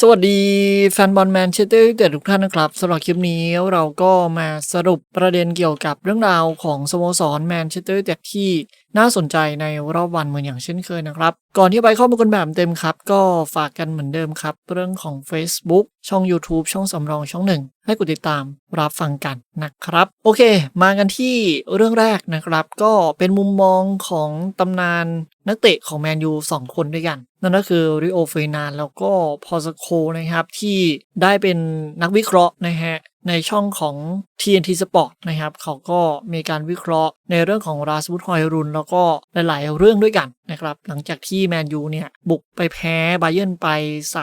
สวัสดีแฟนบอลแมนเชสเตอร์ยูไนเต็ดทุกท่านนะครับสำหรับคลิปนี้เราก็มาสรุปประเด็นเกี่ยวกับเรื่องราวของสโมสรแมนเชสเตอร์ยูไนเต็ดที่น่าสนใจในรอบวันเหมือนอย่างเช่นเคยนะครับ ก่อนที่ไปเข้ามากันแบบเต็มครับ ก็ฝากกันเหมือนเดิมครับ เรื่องของ Facebook ช่อง YouTube ช่องสำรองช่องหนึ่งให้กดติดตามรับฟังกันนะครับ โอเค มากันที่เรื่องแรกนะครับ ก็เป็นมุมมองของตำนาน นักเตะของแมนยูสองคนด้วยกัน นั่นก็คือริโอเฟนานแล้วก็พอสโคนะครับ ที่ได้เป็นนักวิเคราะห์นะฮะ ในช่องของ TNT Sport นะครับ เขาก็มีการวิเคราะห์ในเรื่องของราสมุทฮอยรุน แล้วก็หลายๆเรื่องด้วยกันนะครับ หลังจากที่แมนยูเนี่ย บุกไปแพ้ไบเยร์นไป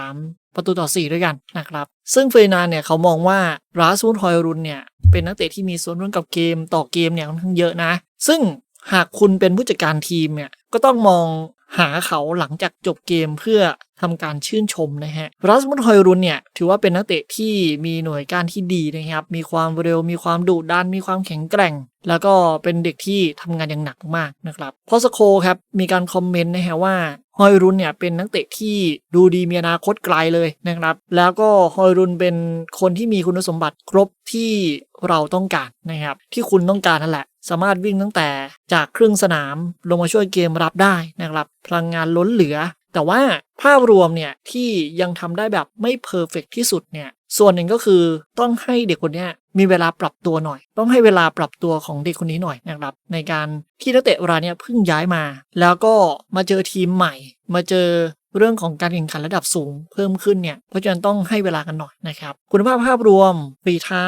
3 ประตูต่อ 4 ด้วยกันนะครับ ซึ่งเฟนานเนี่ยเขามองว่าราสมุทฮอยรุนเนี่ยเป็นนักเตะที่มีส่วนร่วมกับเกมต่อเกมเนี่ยค่อนข้างเยอะนะ ซึ่ง หากคุณเป็นผู้จัดการทีมเนี่ยก็ต้องมองหาเขาหลังจากจบเกมเพื่อทำการชื่นชมนะฮะรัสมุนฮอยรุนเนี่ยถือว่าเป็นนักเตะที่มีหน่วยการที่ดีนะครับ มีความเร็ว มีความดุดัน มีความแข็งแกร่ง แล้วก็เป็นเด็กที่ทำงานอย่างหนักมากนะครับพอสโคครับมีการคอมเมนต์นะฮะว่า ฮอยรุนเนี่ยเป็นนักเตะที่ดูดีมีอนาคตไกลเลยนะครับ แล้วก็ฮอยรุนเป็นคนที่มีคุณสมบัติครบที่เราต้องการนะครับ ที่คุณต้องการนั่นแหละ สามารถวิ่งตั้งแต่จากครึ่งสนามลงมาช่วยเกมรับได้นะครับ พลังงานล้นเหลือ แต่ว่าภาพรวมเนี่ยที่ยังทำได้แบบไม่เพอร์เฟกที่สุดเนี่ยส่วนหนึ่งก็คือต้องให้เด็กคนนี้ มีเวลาปรับตัวหน่อย ต้องให้เวลาปรับตัวของเด็กคนนี้หน่อยนะครับในการที่นักเตะรายเนี้เพิ่งย้ายมา แล้วก็มาเจอทีมใหม่ มาเจอ เรื่องของการแข่งขันระดับสูงเพิ่มขึ้นเนี่ย เพราะฉะนั้นต้องให้เวลากันหน่อยนะครับ คุณภาพภาพรวมฝีเท้า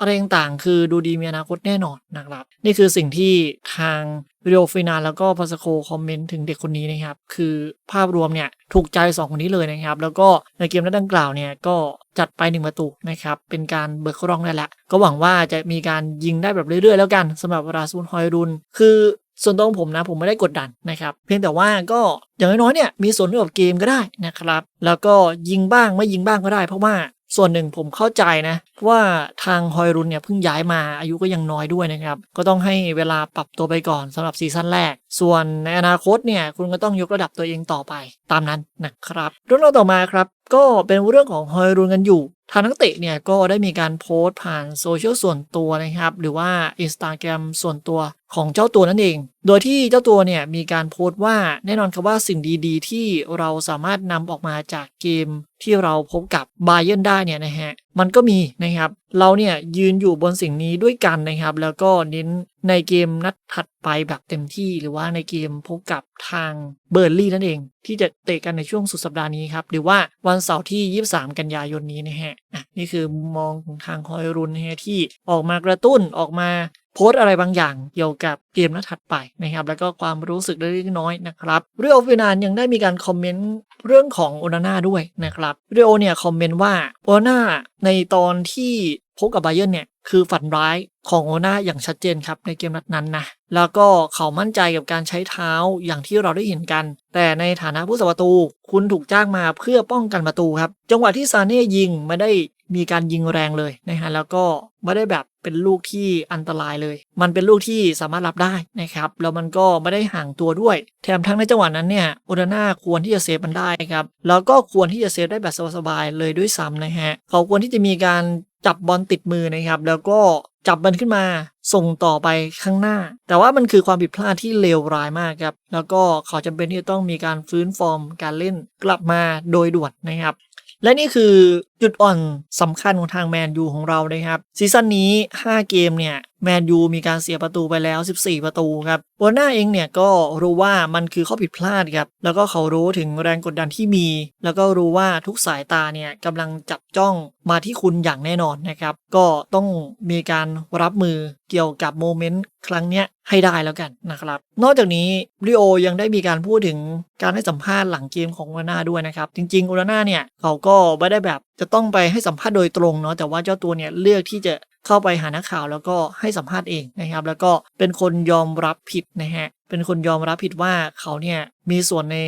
อะไรต่างๆ คือดูดีมีอนาคตแน่นอนนะครับ นี่คือสิ่งที่ทางวิดีโอฟินาแล้วก็พาสโคคอมเมนต์ถึงเด็กคนนี้นะครับ คือภาพรวมเนี่ยถูกใจ 2 คนนี้เลยนะครับ แล้วก็ในเกมนัดดังกล่าวเนี่ยก็จัดไป 1 ประตูนะครับ เป็นการเบิกร่องได้แหละ ก็หวังว่าจะมีการยิงได้แบบเรื่อยๆ แล้วกันสำหรับราซูนฮอยรุน คือ ส่วนตัวของผมนะผมไม่ได้กดดันนะครับ เพียงแต่ว่าก็อย่างน้อยๆเนี่ยมีส่วนร่วมกับเกมก็ได้นะครับ แล้วก็ยิงบ้างไม่ยิงบ้างก็ได้ เพราะว่าส่วนหนึ่งผมเข้าใจนะว่าทางฮอยรุนเนี่ยเพิ่งย้ายมาอายุก็ยังน้อยด้วยนะครับ ก็ต้องให้เวลาปรับตัวไปก่อนสำหรับซีซั่นแรก ส่วนในอนาคตเนี่ยคุณก็ต้องยกระดับตัวเองต่อไปตามนั้นนะครับเรื่องราวต่อมาครับ ก็เป็นเรื่องของฮอยรุนกันอยู่ ทางนักเตะเนี่ยก็ได้มีการโพสต์ผ่านโซเชียลส่วนตัวนะครับ หรือว่า Instagram ส่วนตัวของเจ้าตัวนั่นเอง โดยที่เจ้าตัวเนี่ยมีการโพสต์ว่าแน่นอนครับว่าสิ่งดีๆ ที่เราสามารถนำออกมาจากเกมที่เราพบกับบาเยนได้เนี่ยนะฮะ มันก็มีนะครับ เราเนี่ยยืนอยู่บนสิ่งนี้ด้วยกันนะครับ แล้วก็เน้นในเกมนัดถัดไปแบบเต็มที่หรือว่าในเกมพบกับทางเบอร์ลี่นั่นเอง ที่จะเตะกันในช่วงสุดสัปดาห์นี้ครับหรือว่าวันเสาร์ที่ 23 กันยายนนี้นะฮะนี่คือมุมมองของทางฮอยรุนนะฮะที่ออกมากระตุ้นออกมาโพสอะไรบางอย่างเกี่ยวกับเกมนัดถัดไปนะครับ แล้วก็ความรู้สึกเล็กน้อยนะครับ เรียโอฟินานยังได้มีการคอมเมนต์เรื่องของโอนาน่าด้วยนะครับเรีโอเนี่ยคอมเมนต์ว่าโอนาน่าในตอนที่พบกับไบเยนเนี่ย คือฝันร้ายของโอนาอย่างชัดเจนครับในเกมนัดนั้นนะแล้วก็เขามั่นใจกับการใช้เท้าอย่างที่เราได้เห็นกัน แต่ในฐานะผู้สัประตู คุณถูกจ้างมาเพื่อป้องกันประตูครับ จังหวะที่ซาเน่ยิงไม่ได้มีการยิงแรงเลยนะฮะแล้วก็ไม่ได้แบบเป็นลูกที่อันตรายเลย มันเป็นลูกที่สามารถรับได้นะครับ แล้วมันก็ไม่ได้ห่างตัวด้วย แถมทั้งในจังหวะนั้นเนี่ยโอนาน่าควรที่จะเซฟมันได้ครับ แล้วก็ควรที่จะเซฟได้แบบสบายๆเลยด้วยซ้ำนะฮะ เขาควรที่จะมีการ จับบอลติดมือนะครับ แล้วก็จับมันขึ้นมาส่งต่อไปข้างหน้า แต่ว่ามันคือความผิดพลาดที่เลวร้ายมากครับ แล้วก็เขาจำเป็นที่จะต้องมีการฟื้นฟอร์มการเล่นกลับมาโดยด่วนนะครับ และนี่คือจุดอ่อนสำคัญของทางแมนยูของเรานะครับซีซั่นนี้ 5 เกมเนี่ยแมนยูมีการเสียประตูไปแล้ว 14 ประตูครับโอน่าเองเนี่ยก็รู้ว่ามันคือข้อผิดพลาดครับ แล้วก็เขารู้ถึงแรงกดดันที่มี แล้วก็รู้ว่าทุกสายตาเนี่ยกำลังจับจ้อง มาที่คุณอย่างแน่นอนนะครับ ก็ต้องมีการรับมือเกี่ยวกับโมเมนต์ครั้งเนี้ยให้ได้แล้วกันนะครับ นอกจากนี้ริโอยังได้มีการพูดถึงการให้สัมภาษณ์หลังเกมของอนาน่าด้วยนะครับ จริงๆอนาน่าเนี่ยเขาก็ไม่ได้แบบจะต้องไปให้สัมภาษณ์โดยตรงเนาะแต่ว่าเจ้าตัวเนี่ยเลือกที่จะเข้าไปหานักข่าวแล้วก็ให้สัมภาษณ์เองนะครับ แล้วก็เป็นคนยอมรับผิดนะฮะ เป็นคนยอมรับผิดว่าเขาเนี่ยมีส่วนใน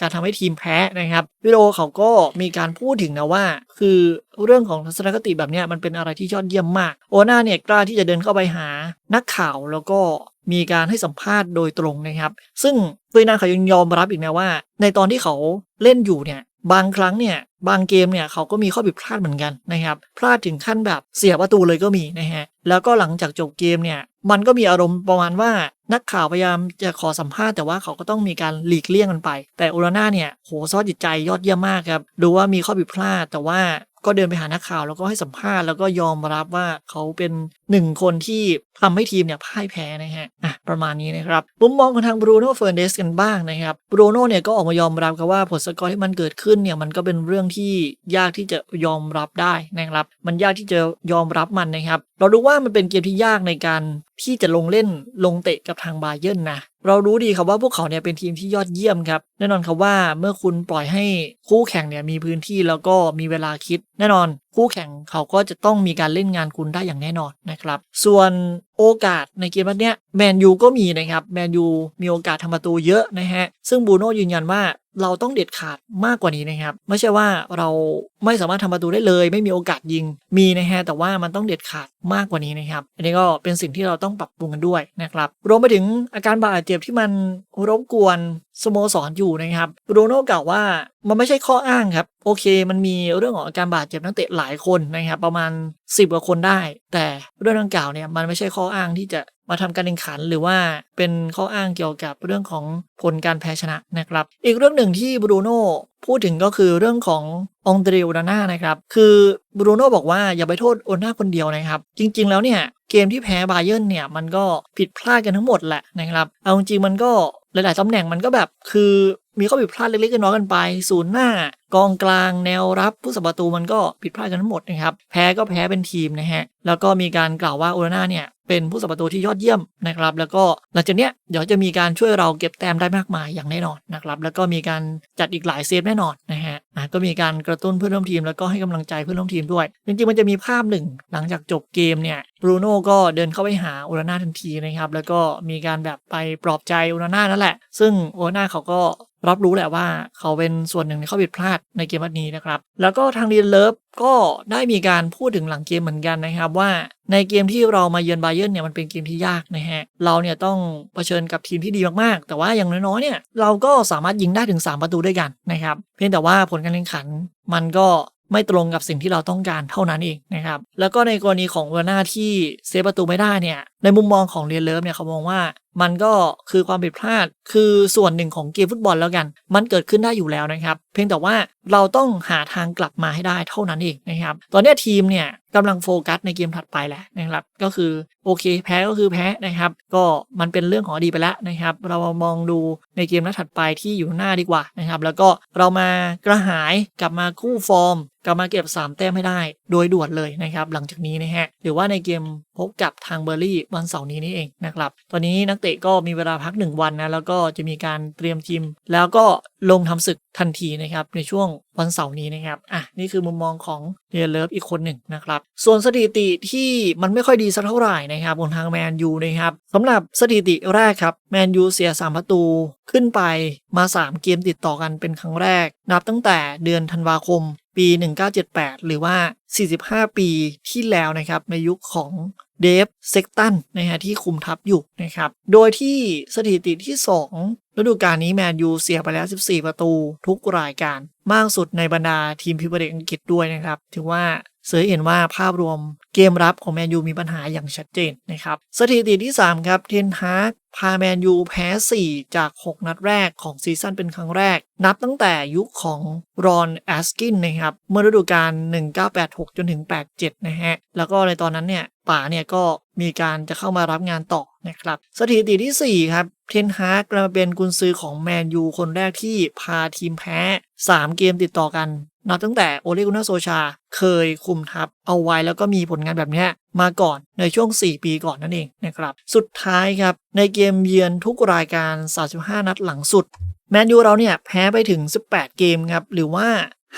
การทำให้ทีมแพ้นะครับวิดีโอเขาก็มีการพูดถึงนะว่า คือเรื่องของทัศนคติแบบนี้มันเป็นอะไรที่ยอดเยี่ยมมาก โอนาเนี่ยกล้าที่จะเดินเข้าไปหานักข่าวแล้วก็มีการให้สัมภาษณ์โดยตรงนะครับ ซึ่งตัวนาเขายังยอมรับอีกนะว่า ในตอนที่เขาเล่นอยู่เนี่ยบางครั้งเนี่ย บางเกมเนี่ยเขาก็มีข้อผิดพลาดเหมือนกันนะครับ พลาดถึงขั้นแบบเสียประตูเลยก็มีนะฮะ แล้วก็หลังจากจบเกมเนี่ย มันก็มีอารมณ์ประมาณว่านักข่าวพยายามจะขอสัมภาษณ์แต่ว่าเขาก็ต้องมีการหลีกเลี่ยงกันไป แต่โอราน่าเนี่ยโหซอสจิตใจยอดเยี่ยมมากครับดูว่ามีข้อผิดพลาดแต่ว่า ก็เดินไปหานักข่าวแล้วก็ให้สัมภาษณ์แล้วก็ยอมรับว่าเขาเป็นหนึ่งคนที่ทำให้ทีมเนี่ยพ่ายแพ้นะฮะอะประมาณนี้นะครับมุมมองของทางบรูโน่เฟอร์เนสกันบ้างนะครับบรูโน่เนี่ยก็ออกมายอมรับครับว่าผลสกอร์ที่มันเกิดขึ้นเนี่ยมันก็เป็นเรื่องที่ยากที่จะยอมรับได้นะครับ มันยากที่จะยอมรับมันนะครับ เรารู้ว่ามันเป็นเกมที่ยากในการที่จะลงเล่นลงเตะกับทางบาเยิร์นนะเรารู้ดีครับว่าพวกเขาเนี่ยเป็นทีมที่ยอดเยี่ยมครับ แน่นอนครับว่าเมื่อคุณปล่อยให้คู่แข่งเนี่ยมีพื้นที่แล้วก็มีเวลาคิด แน่นอนคู่แข่งเขาก็จะต้องมีการเล่นงานคุณได้อย่างแน่นอนนะครับ ส่วนโอกาสในเกมนัดเนี้ยแมนยูก็มีนะครับแมนยูมีโอกาสทำประตูเยอะนะฮะซึ่งบูโน่ยืนยันว่า เราต้องเด็ดขาดมากกว่านี้นะครับ ไม่ใช่ว่าเราไม่สามารถทำประตูได้เลย ไม่มีโอกาสยิงมีนะฮะแต่ว่ามันต้องเด็ดขาดมากกว่านี้นะครับ อันนี้ก็เป็นสิ่งที่เราต้องปรับปรุงกันด้วยนะครับรวมไปถึงอาการบาดเจ็บที่มันรบกวน สโมสรอยู่นะครับโรโน่กล่าวว่ามันไม่ใช่ข้ออ้างครับ โอเค มันมีเรื่องของอาการบาดเจ็บนักเตะหลายคนนะครับ ประมาณ 10กว่าคนได้ แต่เรื่องดังกล่าวเนี่ยมันไม่ใช่ข้ออ้างที่จะมาทำการแข่งขันหรือว่าเป็นข้ออ้างเกี่ยวกับเรื่องของผลการแพ้ชนะนะครับ อีกเรื่องหนึ่งที่บรูโน่พูดถึงก็คือเรื่องขององเดริโอนาน่านะครับ คือบรูโน่บอกว่าอย่าไปโทษโอนาน่าคนเดียวนะครับ จริง ๆ แล้วเนี่ยเกมที่แพ้บาเยิร์นเนี่ยมันก็ผิดพลาดกันทั้งหมดแหละนะครับ เอาจริงมันก็ หลาย ๆ ตำแหน่งมันก็แบบคือมีข้อผิดพลาดเล็กๆน้อยๆกันไปศูนย์หน้า กองกลางแนวรับผู้สัประตูมันก็ผิดพลาดกันทั้งหมดนะครับ แพ้ก็แพ้เป็นทีมนะฮะ แล้วก็มีการกล่าวว่าโอนาน่าเนี่ยเป็นผู้สัประตูที่ยอดเยี่ยมนะครับ แล้วก็หลังจากเนี้ยเดี๋ยวจะมีการช่วยเราเก็บแต้มได้มากมายอย่างแน่นอนนะครับ แล้วก็มีการจัดอีกหลายเซฟแน่นอนนะฮะก็มีการกระตุ้นเพื่อนร่วมทีมแล้วก็ให้กำลังใจเพื่อนร่วมทีมด้วย จริงๆมันจะมีภาพหนึ่ง หลังจากจบเกมเนี่ยบรูโน่ก็เดินเข้าไปหาโอนาน่าทันทีนะครับ แล้วก็มีการแบบไปปลอบใจโอนาน่านั่นแหละ ซึ่งโอนาน่าเขาก็ รับรู้แหละว่าเขาเป็นส่วนหนึ่งในข้อผิดพลาดในเกมวันนี้นะครับ แล้วก็ทางเรียนเลิฟก็ได้มีการพูดถึงหลังเกมเหมือนกันนะครับว่าในเกมที่เรามาเยือนไบเยิร์นเนี่ยมันเป็นเกมที่ยากนะฮะ เราเนี่ยต้องเผชิญกับทีมที่ดีมากๆ แต่ว่าอย่างน้อยๆเนี่ยเราก็สามารถยิงได้ถึง 3 ประตูด้วยกันนะครับ เพียงแต่ว่าผลการแข่งขันมันก็ไม่ตรงกับสิ่งที่เราต้องการเท่านั้นเองนะครับ แล้วก็ในกรณีของเวอร์นาที่เซฟประตูไม่ได้เนี่ย ในมุมมองของเรียนเลิฟเนี่ยเขามองว่า มันก็คือความผิดพลาด คือส่วนหนึ่งของเกมฟุตบอลแล้วกัน มันเกิดขึ้นได้อยู่แล้วนะครับ เพียงแต่ว่าเราต้องหาทางกลับมาให้ได้เท่านั้นเองนะครับ ตอนนี้ทีมเนี่ยกำลังโฟกัสในเกมถัดไปแหละนะครับ ก็คือโอเคแพ้ก็คือแพ้นะครับ ก็มันเป็นเรื่องของอดีตไปแล้วนะครับ เรามามองดูในเกมนัดถัดไปที่อยู่หน้าดีกว่านะครับ แล้วก็เรามากระหายกลับมาคู่ฟอร์ม กลับมาเก็บ 3 แต้มให้ได้โดยด่วนเลยนะครับหลังจากนี้นะฮะหรือว่าในเกมพบกับทางเบอร์รี่วันเสาร์นี้นี่เองนะครับตอนนี้นักเตะก็มีเวลาพัก 1 วันนะแล้วก็จะมีการเตรียมทีม แล้วก็ลงทำศึกทันทีนะครับในช่วงวันเสาร์นี้นะครับอะนี่คือมุมมองของเรียเลิฟอีกคนหนึ่งนะครับส่วนสถิติที่มันไม่ค่อยดีสักเท่าไหร่นะครับบนทางแมนยูนะครับสำหรับสถิติแรกครับแมนยูเสีย 3 ประตูขึ้นไปมา 3 เกมติดต่อกันเป็นครั้งแรก นับตั้งแต่เดือนธันวาคม ปี 1978 หรือว่า 45 ปีที่แล้วนะครับ ในยุคของเดฟเซ็กตันนะฮะที่คุมทัพอยู่นะครับ โดยที่สถิติที่ 2 ฤดูกาลนี้แมนยูเสียไปแล้ว 14 ประตูทุกรายการ มากสุดในบรรดาทีมพิพเดกอังกฤษด้วยนะครับ ถือว่าเสยเห็นว่าภาพรวมเกมรับของแมนยูมีปัญหาอย่างชัดเจนนะครับ สถิติที่ 3 ครับ เทนฮาร์ก พาแมนยูแพ้ 4 จาก 6 นัดแรกของซีซั่นเป็นครั้งแรก นับตั้งแต่ยุคของรอนแอสกินนะครับ เมื่อฤดูกาล 1986 จนถึง 87 นะฮะ แล้วก็ในตอนนั้นเนี่ยป๋าเนี่ยก็มีการจะเข้ามารับงานต่อนะครับ สถิติที่ 4 ครับ เทนฮากกลายเป็นกุนซือของแมนยูคนแรกที่พาทีมแพ้ 3 เกมติดต่อกันนับตั้งแต่โอเลกุนาโซชาเคยคุมทัพเอาไว้แล้วก็มีผลงานแบบนี้มาก่อนในช่วง 4 ปีก่อนนั่นเองนะครับ สุดท้ายครับ ในเกมเยือนทุกรายการ 35 นัดหลังสุด แมนยูเราเนี่ยแพ้ไปถึง 18 เกมครับ หรือว่า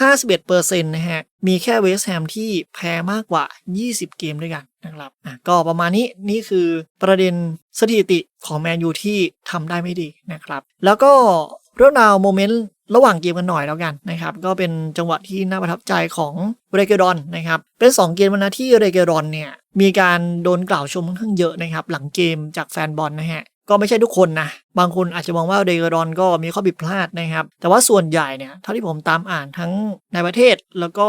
51%นะฮะ มีแค่เวสต์แฮมที่แพ้มากกว่า 20 เกมด้วยกันนะครับอะก็ประมาณนี้นี่คือประเด็นสถิติของแมนยูที่ทำได้ไม่ดีนะครับ แล้วก็ เรื่องราวโมเมนต์ระหว่างเกมกันหน่อยแล้วกันนะครับ ก็เป็นจังหวะที่น่าประทับใจของเรเกดอนนะครับ เป็น 2 เกมวันนะที่เรเกดอนเนี่ย มีการโดนกล่าวชมค่อนข้างเยอะนะครับ หลังเกมจากแฟนบอลนะฮะ ก็ไม่ใช่ทุกคนนะ บางคนอาจจะมองว่าเดกรอนก็มีข้อผิดพลาดนะครับ แต่ว่าส่วนใหญ่เนี่ยเท่าที่ผมตามอ่านทั้งในประเทศแล้วก็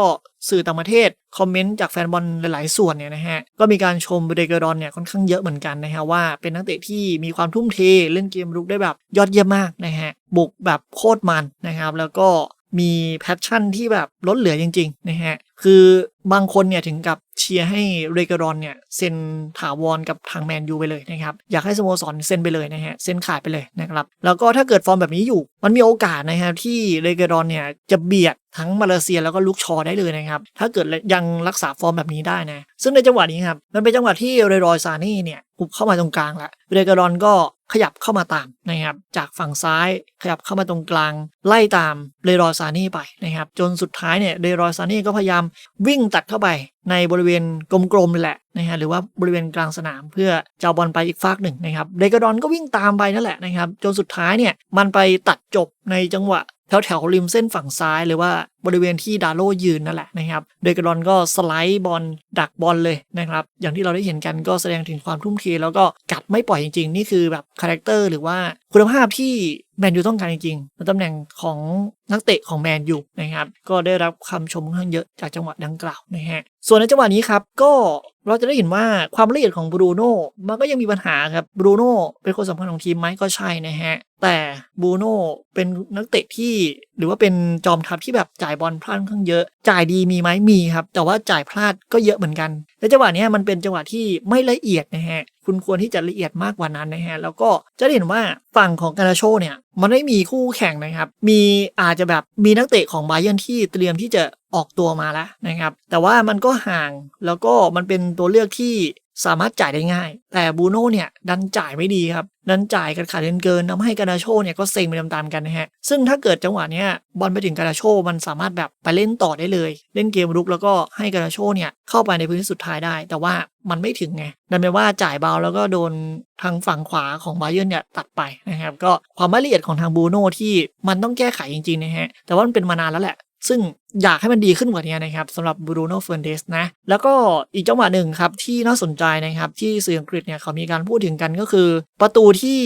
สื่อต่างประเทศ คอมเมนต์จากแฟนบอลหลาย ๆ ส่วนเนี่ยนะฮะ ก็มีการชมเดกรอนเนี่ยค่อนข้างเยอะเหมือนกันนะฮะว่าเป็นนักเตะที่มีความทุ่มเทเล่นเกมรุกได้แบบยอดเยี่ยมมากนะฮะบุกแบบโคตรมันนะครับ แล้วก็ มีแพชชั่นที่แบบล้นเหลือจริงๆนะฮะ คือบางคนเนี่ยถึงกับเชียร์ให้เรเกรอนเนี่ยเซ็นถาวรกับทางแมนยูไปเลยนะครับ อยากให้สโมสรเซ็นไปเลยนะฮะ เซ็นขาดไปเลยนะครับ แล้วก็ถ้าเกิดฟอร์มแบบนี้อยู่ มันมีโอกาสนะครับที่เรเกรอนเนี่ยจะเบียดทั้งมาเลเซียแล้วก็ลุกชอได้เลยนะครับ ถ้าเกิดยังรักษาฟอร์มแบบนี้ได้นะ ซึ่งในจังหวะนี้ครับ มันเป็นจังหวะที่เรย์รอยซานี่เนี่ยหุบเข้ามาตรงกลางแล้วเรเกรอนก็ ขยับเข้ามาตามนะครับ จากฝั่งซ้ายขยับเข้ามาตรงกลาง ไล่ตามเรย์รอยซานี่ไปนะครับ จนสุดท้ายเนี่ยเรย์รอยซานี่ก็พยายามวิ่งตัดเข้าไปในบริเวณกลมๆนี่แหละนะฮะหรือว่าบริเวณกลางสนามเพื่อเจะเอาบอลไปอีกฟากหนึ่งนะครับเดกรอนก็วิ่งตามไปนั่นแหละนะครับ จนสุดท้ายเนี่ยมันไปตัดจบในจังหวะแถวแถวริมเส้นฝั่งซ้ายหรือว่าบริเวณที่ดาโลยืนนั่นแหละนะครับ เดกรอนก็สไลด์บอลดักบอลเลยนะครับ อย่างที่เราได้เห็นกันก็แสดงถึงความทุ่มเทแล้วก็กัดไม่ปล่อยจริงๆ นี่คือแบบคาแรคเตอร์หรือว่าคุณภาพที่แมนยูต้องการจริงๆในตำแหน่งของนักเตะของแมนยูนะครับ ก็ได้รับคำชมค่อนข้างเยอะจากจังหวะดังกล่าวนะฮะ ส่วนในจังหวะนี้ครับ ก็เราจะได้เห็นว่าความละเอียดของบรูโน่มันก็ยังมีปัญหาครับ บรูโน่เป็นคนสำคัญของทีมไหมก็ใช่นะฮะ แต่บรูโน่เป็นนักเตะที่ หรือว่าเป็นจอมทัพที่แบบจ่ายบอลพลาดค่อนข้างเยอะ จ่ายดีมีไหมมีครับ แต่ว่าจ่ายพลาดก็เยอะเหมือนกัน และจังหวะนี้มันเป็นจังหวะที่ไม่ละเอียดนะฮะ คุณควรที่จะละเอียดมากกว่านั้นนะฮะ แล้วก็จะเห็นว่าฝั่งของการาโชเนี่ย มันไม่มีคู่แข่งนะครับ มีอาจจะแบบมีนักเตะของบาเยนที่เตรียมที่จะออกตัวมาแล้วนะครับ แต่ว่ามันก็ห่างแล้วก็มันเป็นตัวเลือกที่ สามารถจ่ายได้ง่าย แต่บูโน่เนี่ยดันจ่ายไม่ดีครับ ดันจ่ายกันขาดเกินทำให้การาโชเนี่ยก็เซ็งไปตามๆกันนะฮะ ซึ่งถ้าเกิดจังหวะเนี้ยบอลไปถึงการาโชมันสามารถแบบไปเล่นต่อได้เลย เล่นเกมรุกแล้วก็ให้การาโชเนี่ยเข้าไปในพื้นที่สุดท้ายได้ แต่ว่ามันไม่ถึงไงดันเป็นว่าจ่ายเบาแล้วก็โดนทางฝั่งขวาของบาเยิร์เนี่ยตัดไปนะครับก็ความละเอียดของทางบูโน่ที่มันต้องแก้ไขจริงๆนะฮะแต่ว่ามันเป็นมานานแล้วแหละ ซึ่งอยากให้มันดีขึ้นกว่านี้นะครับสำหรับบรูโน่เฟร์เดสนะ แล้วก็อีกจังหวะหนึ่งครับ ที่น่าสนใจนะครับที่สื่ออังกฤษเนี่ยเขามีการพูดถึงกันก็คือ ประตูที่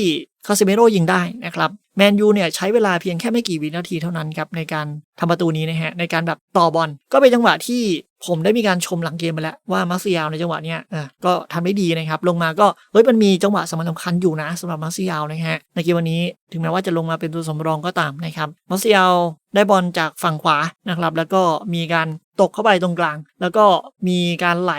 คาซิเมโร่ยิงได้นะครับแมนยูเนี่ยใช้เวลาเพียงแค่ไม่กี่วินาทีเท่านั้นครับในการทำประตูนี้นะฮะในการแบบต่อบอลก็เป็นจังหวะที่ ผมได้มีการชมหลังเกมไปแล้วว่ามาเซียลในจังหวะเนี้ยอะก็ทำได้ดีนะครับ ลงมาก็เฮ้ยมันมีจังหวะสำคัญสำคัญอยู่นะสำหรับมาเซียลนะฮะในเกมวันนี้ถึงแม้ว่าจะลงมาเป็นตัวสำรองก็ตามนะครับมาเซียลได้บอลจากฝั่งขวานะครับ แล้วก็มีการตกเข้าไปตรงกลาง แล้วก็มีการไหล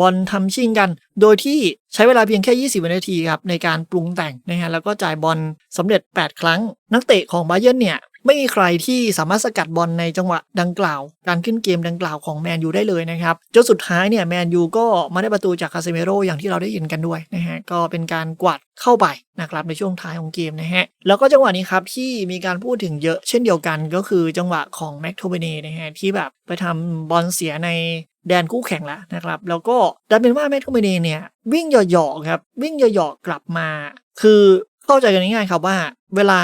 บอลทำชิ่งกัน โดยที่ใช้เวลาเพียงแค่ 20 วินาทีครับในการปรุงแต่งนะฮะแล้วก็จ่ายบอลสำเร็จ 8 ครั้ง นักเตะของบาเยิร์นเนี่ย ไม่มีใครที่สามารถสกัดบอลในจังหวะดังกล่าว การขึ้นเกมดังกล่าวของแมนยูได้เลยนะครับจนสุดท้ายเนี่ยแมนยูก็มาได้ประตูจากคาเซเมโรอย่างที่เราได้เห็นกันด้วยนะฮะก็เป็นการกวาดเข้าไปนะครับในช่วงท้ายของเกมนะฮะแล้วก็จังหวะนี้ครับที่มีการพูดถึงเยอะเช่นเดียวกันก็คือจังหวะของแม็กโทเบเน่นะฮะที่แบบไปทำบอลเสียในแดนคู่แข่งแล้วนะครับ แล้วก็ดันเป็นว่าแม็กโทเบเนเนี่ย วิ่งเหยาะๆครับ วิ่งเหยาะๆกลับมา คือเข้าใจกันง่ายๆครับว่า เวลา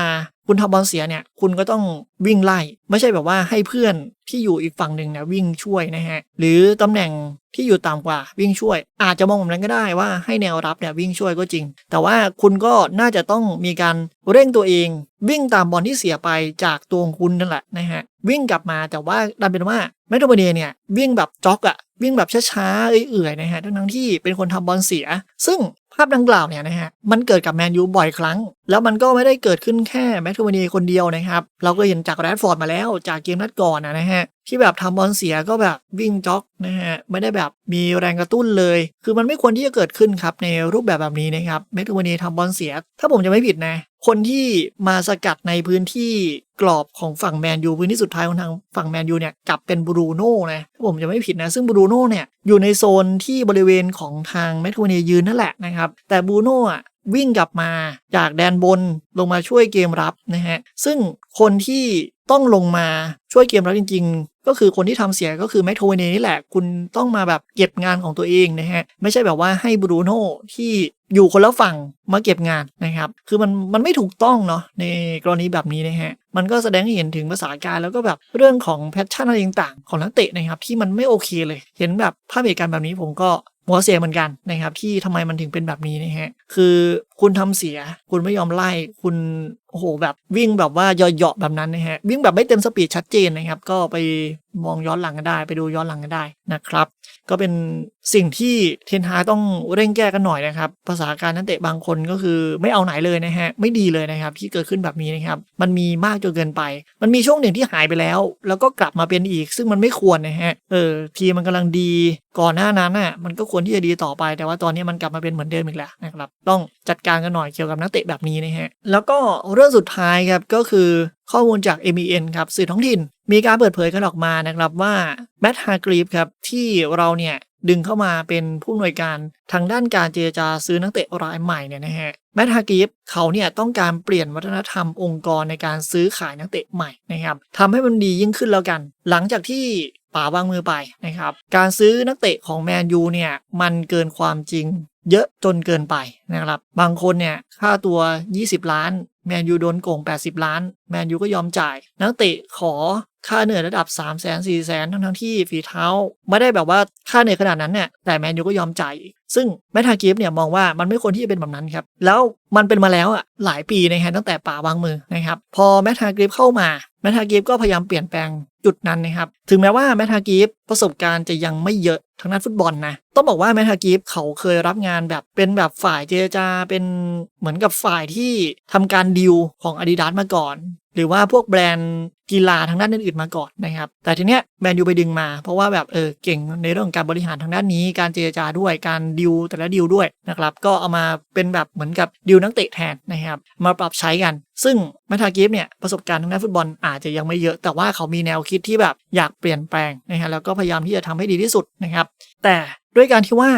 คุณทำบอลเสียเนี่ยคุณก็ต้องวิ่งไล่ ไม่ใช่แบบว่าให้เพื่อนที่อยู่อีกฝั่งหนึ่งเนี่ยวิ่งช่วยนะฮะ หรือตำแหน่งที่อยู่ต่ำกว่าวิ่งช่วย อาจจะมองแบบนั้นก็ได้ว่าให้แนวรับเนี่ยวิ่งช่วยก็จริง แต่ว่าคุณก็น่าจะต้องมีการเร่งตัวเอง วิ่งตามบอลที่เสียไปจากตัวของคุณนั่นแหละนะฮะวิ่งกลับมาแต่ว่าดันเป็นว่าแมตโตเบเนเนี่ยวิ่งแบบจ็อกอะวิ่งแบบช้าๆเอื่อยๆนะฮะทั้งๆที่เป็นคนทำบอลเสีย ซึ่ง ภาพดังกล่าวเนี่ยนะฮะมันเกิดกับแมนยูบ่อยครั้ง แล้วมันก็ไม่ได้เกิดขึ้นแค่แมตโทเมนีคนเดียวนะครับ เราก็เห็นจากแรดฟอร์ดมาแล้วจากเกมนัดก่อนนะฮะที่แบบทำบอลเสียก็แบบวิ่งจ็อกนะฮะไม่ได้แบบมีแรงกระตุ้นเลย คือมันไม่ควรที่จะเกิดขึ้นครับในรูปแบบแบบนี้นะครับแมตโทเมนีทำบอลเสีย ถ้าผมจะไม่ผิดนะ คนที่มาสกัดในพื้นที่กรอบของฝั่งแมนยูพื้นที่สุดท้ายของทางฝั่งแมนยูเนี่ยกลับเป็นบรูโน่นะถ้าผมจะไม่ผิดนะ ซึ่งบรูโน่เนี่ยอยู่ในโซนที่บริเวณของทางแมทโทเนียยืนนั่นแหละนะครับแต่บรูโน่อะ วิ่งกลับมาจากแดนบนลงมาช่วยเกมรับนะฮะ ซึ่งคนที่ต้องลงมาช่วยเกมรับจริง ๆ ก็คือคนที่ทำเสียก็คือแมทโทเนียนี่แหละ คุณต้องมาแบบเก็บงานของตัวเองนะฮะ ไม่ใช่แบบว่าให้บรูโน่ที่อยู่คนละฝั่งมาเก็บงานนะครับ คือมันมันไม่ถูกต้องเนาะในกรณีแบบนี้นะฮะ มันก็แสดงให้เห็นถึงภาษากายแล้วก็แบบเรื่องของแพชชั่นอะไรต่างๆ ของนักเตะนะครับที่มันไม่โอเคเลย เห็นแบบภาพเหตุการณ์แบบนี้ผมก็ หัวเสียเหมือนกันนะครับที่ทำไมมันถึงเป็นแบบนี้นะฮะคือ คุณทำเสีย คุณไม่ยอมไล่ คุณโอ้โหแบบวิ่งแบบว่าเหยาะๆแบบนั้นนะฮะ วิ่งแบบไม่เต็มสปีดชัดเจนนะครับ ก็ไปมองย้อนหลังกันได้ ไปดูย้อนหลังกันได้นะครับ ก็เป็นสิ่งที่เทนฮาต้องเร่งแก้กันหน่อยนะครับ ภาษาการนักเตะบางคนก็คือไม่เอาไหนเลยนะฮะ ไม่ดีเลยนะครับ ที่เกิดขึ้นแบบนี้นะครับ มันมีมากจนเกินไป มันมีช่วงหนึ่งที่หายไปแล้ว แล้วก็กลับมาเป็นอีก ซึ่งมันไม่ควรนะฮะ เออ ทีมมันกำลังดีก่อนหน้านั้นน่ะ มันก็ควรที่จะดีต่อไป แต่ว่าตอนนี้มันกลับมาเป็นเหมือนเดิมอีกแล้วนะครับ ต้องจัดการกันหน่อยเกี่ยวกับนักเตะแบบนี้นะฮะ แล้วก็เรื่องสุดท้ายครับก็คือข้อมูลจาก MEN ครับสื่อท้องถิ่น มีการเปิดเผยกันออกมานะครับว่าแมตต์ฮากรีฟครับที่เราเนี่ยดึงเข้ามาเป็นผู้อำนวยการทางด้านการเจรจาซื้อนักเตะรายใหม่เนี่ยนะฮะแมตต์ฮากรีฟเขาเนี่ยต้องการเปลี่ยนวัฒนธรรมองค์กรในการซื้อขายนักเตะใหม่นะครับทำให้มันดียิ่งขึ้นแล้วกัน หลังจากที่ป๋าวางมือไปนะครับการซื้อนักเตะของแมนยูเนี่ยมันเกินความจริง เยอะจนเกินไปนะครับ บางคนเนี่ยค่าตัว 20 ล้าน แมนยูโดนโกง 80 ล้าน แมนยูก็ยอมจ่าย นักเตะขอค่าเหนื่อยระดับ 3 0 0 0 0 0 4 0 0 0 ทั้งทั้งที่ฝีเท้า ไม่ได้แบบว่าค่าเหนื่อยขนาดนั้นเนี่ยแต่แมนยูก็ยอมจ่ายซึ่งแมทากิฟเนี่ยมองว่ามันไม่ควรที่จะเป็นแบบนั้นครับ แล้วมันเป็นมาแล้วอะหลายปีนะฮะตั้งแต่ป่าวางมือนะครับ พอแมทากิฟเข้ามา แมทากิฟก็พยายามเปลี่ยนแปลงจุดนั้นนะครับ ถึงแม้ว่าแมทากิฟประสบการณ์จะยังไม่เยอะทางด้านฟุตบอลนะ ต้องบอกว่าแมทากิฟเขาเคยรับงานแบบเป็นแบบฝ่ายเจรจาเป็นเหมือนกับฝ่ายที่ทำการดิวของ Adidas มาก่อน หรือว่าพวกแบรนด์ กีฬาทางด้านอื่นๆมาก่อนนะครับ แต่ทีเนี้ยแมนยูไปดึงมา เพราะว่าแบบเออเก่งในเรื่องของการบริหารทางด้านนี้ การเจรจาด้วยการดิวแต่ละดิวด้วยนะครับก็เอามาเป็นแบบเหมือนกับดิวนักเตะแทนนะครับมาปรับใช้กัน ซึ่งมาทากิฟเนี่ยประสบการณ์ทางด้านฟุตบอลอาจจะยังไม่เยอะ แต่ว่าเขามีแนวคิดที่แบบอยากเปลี่ยนแปลงนะฮะแล้วก็พยายามที่จะทำให้ดีที่สุดนะครับแต่ด้วยการที่ว่า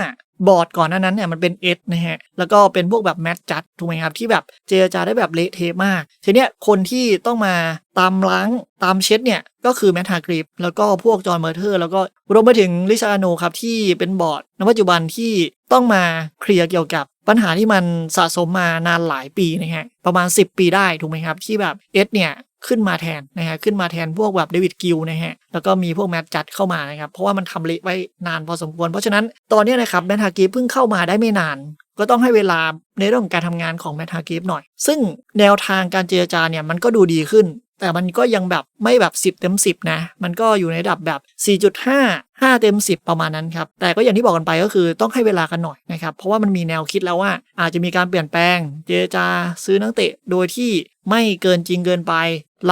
บอร์ดก่อนหน้านั้นเนี่ยมันเป็นเอสนะฮะ แล้วก็เป็นพวกแบบแมทจัดถูกไหมครับ ที่แบบเจรจาได้แบบเละเทะมาก ทีเนี้ยคนที่ต้องมาตามล้างตามเช็ดเนี่ย ก็คือแมทฮากรีฟแล้วก็พวกจอห์นเมอร์เทอร์ แล้วก็รวมไปถึงลิชาโนครับ ที่เป็นบอร์ดในปัจจุบันที่ต้องมาเคลียร์เกี่ยวกับปัญหาที่มันสะสมมานานหลายปีนะฮะประมาณ 10 ปีได้ถูกไหมครับ ที่แบบเอสเนี่ย ขึ้นมาแทนนะฮะขึ้นมาแทนพวกแบบเดวิดกิลนะฮะแล้วก็มีพวกแมตจัดเข้ามานะครับเพราะว่ามันทำเละไว้นานพอสมควร เพราะฉะนั้นตอนนี้นะครับแมทฮากีเพิ่งเข้ามาได้ไม่นาน ก็ต้องให้เวลาในเรื่องการทำงานของแมทฮากีฟหน่อย ซึ่งแนวทางการเจรจาเนี่ยมันก็ดูดีขึ้นแต่มันก็ยังแบบไม่แบบ 10 เต็ม 10 นะ มันก็อยู่ในระดับแบบ 4.5 5 เต็ม 10 ประมาณนั้นครับ แต่ก็อย่างที่บอกกันไปก็คือต้องให้เวลากันหน่อยนะครับ เพราะว่ามันมีแนวคิดแล้วว่า อาจจะมีการเปลี่ยนแปลง เจรจาซื้อนักเตะ โดยที่ไม่เกินจริงเกินไป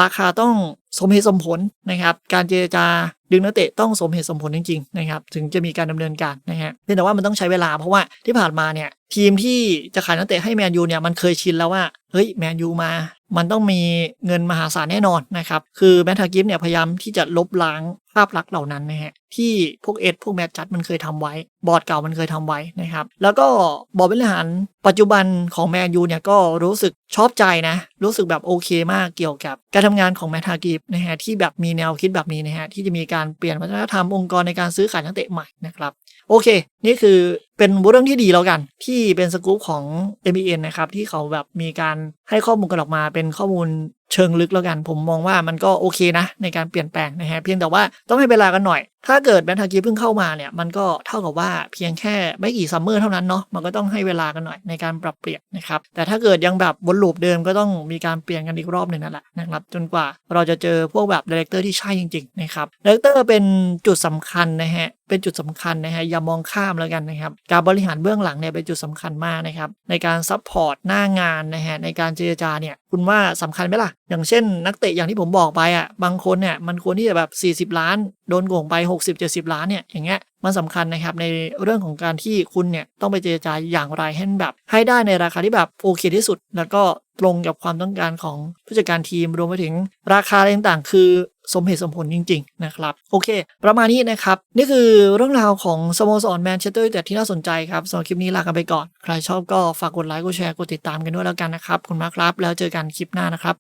ราคาต้องสมเหตุสมผลนะครับ การเจรจาดึงนักเตะต้องสมเหตุสมผลจริงๆนะครับถึงจะมีการดำเนินการนะฮะเพียงแต่ว่ามันต้องใช้เวลาเพราะว่าที่ผ่านมาเนี่ยทีมที่จะขายนักเตะให้แมนยูเนี่ยมันเคยชินแล้วว่าเฮ้ยแมนยูมา มันต้องมีเงินมหาศาลแน่นอนนะครับคือแมททากิฟเนี่ยพยายามที่จะลบล้าง ภาพลักษณ์เหล่านั้นนะฮะที่พวกเอ็ดพวกแมทจัดมันเคยทำไว้ บอร์ดเก่ามันเคยทำไว้นะครับ แล้วก็บอร์ดบริหารปัจจุบันของแมนยูเนี่ยก็รู้สึกชอบใจนะ รู้สึกแบบโอเคมากเกี่ยวกับ การทำงานของแมททากิฟนะฮะที่แบบมีแนวคิดแบบนี้นะฮะที่จะมีการเปลี่ยนวัฒนธรรมองค์กรในการซื้อขายนักเตะใหม่นะครับโอเค นี่คือเป็นเรื่องที่ดีแล้วกัน ที่เป็นสกู๊ปของ m b n นะครับ ที่เขาแบบมีการให้ข้อมูลกันออกมาเป็นข้อมูล เชิงลึกแล้วกัน ผมมองว่ามันก็โอเคนะในการเปลี่ยนแปลงนะฮะเพียงแต่ว่าต้องให้เวลากันหน่อย ถ้าเกิดแบนทากีเพิ่งเข้ามาเนี่ย มันก็เท่ากับว่าเพียงแค่ไม่กี่ซัมเมอร์เท่านั้นเนาะมันก็ต้องให้เวลากันหน่อยในการปรับเปลี่ยนนะครับ แต่ถ้าเกิดยังแบบวนลูปเดิมก็ต้องมีการเปลี่ยนกันอีกรอบหนึ่งนั่นแหละนะครับ จนกว่าเราจะเจอพวกแบบดีเลกเตอร์ที่ใช่จริงๆนะครับดีเลกเตอร์เป็นจุดสำคัญนะฮะเป็นจุดสำคัญนะฮะอย่ามองข้ามแล้วกันนะครับการบริหารเบื้องหลังเนี่ยเป็นจุดสำคัญมากนะครับในการซัพพอร์ตหน้างานนะฮะในการเจรจาเนี่ยคุณว่าสำคัญไหมล่ะ อย่างเช่น นักเตะอย่างที่ผมบอกไปอะบางคนเนี่ยมันควรที่จะแบบ 40 ล้าน โดนโกงไป 60-70 ล้านเนี่ยอย่างเงี้ยมันสำคัญนะครับในเรื่องของการที่คุณเนี่ยต้องไปเจรจาอย่างไรให้แบบ ให้ได้ในราคาที่แบบโอเคที่สุด แล้วก็ตรงกับความต้องการของผู้จัดการทีมรวมไปถึงราคาต่างๆ คือสมเหตุสมผลจริง ๆ นะครับ โอเค ประมาณนี้นะครับ นี่คือเรื่องราวของสโมสรแมนเชสเตอร์แต่ที่น่าสนใจครับสำหรับคลิปนี้ลากันไปก่อน ใครชอบก็ฝากกดไลค์กดแชร์กดติดตามกันด้วยแล้วกันนะครับขอบคุณมากครับ แล้วเจอกันคลิปหน้านะครับ